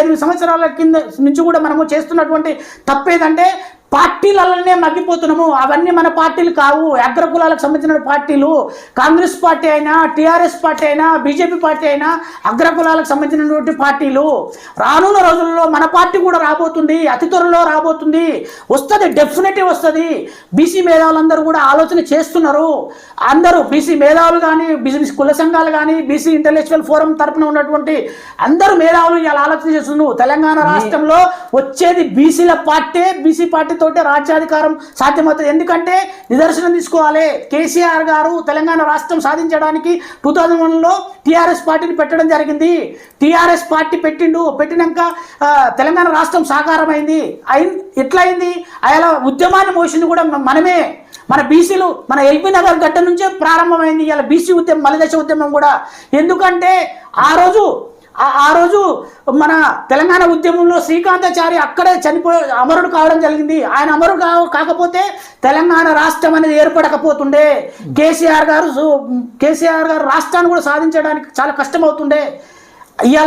ఐదు సంవత్సరాల కింద నుంచి కూడా మనము చేస్తున్నటువంటి తప్పేదంటే పార్టీలలోనే మగ్గిపోతున్నాము. అవన్నీ మన పార్టీలు కావు. అగ్రకులాలకు సంబంధించిన పార్టీలు. కాంగ్రెస్ పార్టీ అయినా టీఆర్ఎస్ పార్టీ అయినా బీజేపీ పార్టీ అయినా అగ్రకులాలకు సంబంధించినటువంటి పార్టీలు. రానున్న రోజుల్లో మన పార్టీ కూడా రాబోతుంది. అతి త్వరలో రాబోతుంది. వస్తుంది డెఫినెట్లీ వస్తుంది. బీసీ మేధావులందరూ కూడా ఆలోచన చేస్తున్నారు. అందరూ బీసీ మేధావులు కానీ బీసీ కుల సంఘాలు కానీ బీసీ ఇంటలెక్చువల్ ఫోరం తరపున ఉన్నటువంటి అందరూ మేధావులు ఇలా ఆలోచన చేస్తున్నారు. తెలంగాణ రాష్ట్రంలో వచ్చేది బీసీల పార్టీ బీసీ పార్టీ తోటే రాజ్యాధికారం సాధ్యమవుతుంది. ఎందుకంటే నిదర్శనం తీసుకోవాలి. కేసీఆర్ గారు తెలంగాణ రాష్ట్రం సాధించడానికి టూ థౌజండ్ వన్లో టీఆర్ఎస్ పార్టీని పెట్టడం జరిగింది. టీఆర్ఎస్ పార్టీ పెట్టిండు పెట్టినాక తెలంగాణ రాష్ట్రం సాకారమైంది. అయి ఎట్లయింది? అలా ఉద్యమాన్ని మోసింది కూడా మనమే. మన బీసీలు మన ఎల్బీ నగర్ గడ్డ నుంచే ప్రారంభమైంది. ఇలా బీసీ ఉద్యమం మలిదశ ఉద్యమం కూడా. ఎందుకంటే ఆ రోజు ఆ- రోజు మన తెలంగాణ ఉద్యమంలో శ్రీకాంతాచారి అక్కడే చనిపో అమరుడు కావడం జరిగింది. ఆయన అమరుడు కా కాకపోతే తెలంగాణ రాష్ట్రం అనేది ఏర్పడకపోతుండే. కేసీఆర్ గారు కేసీఆర్ గారు రాష్ట్రాన్ని కూడా సాధించడానికి చాలా కష్టమవుతుండే. ఇవాళ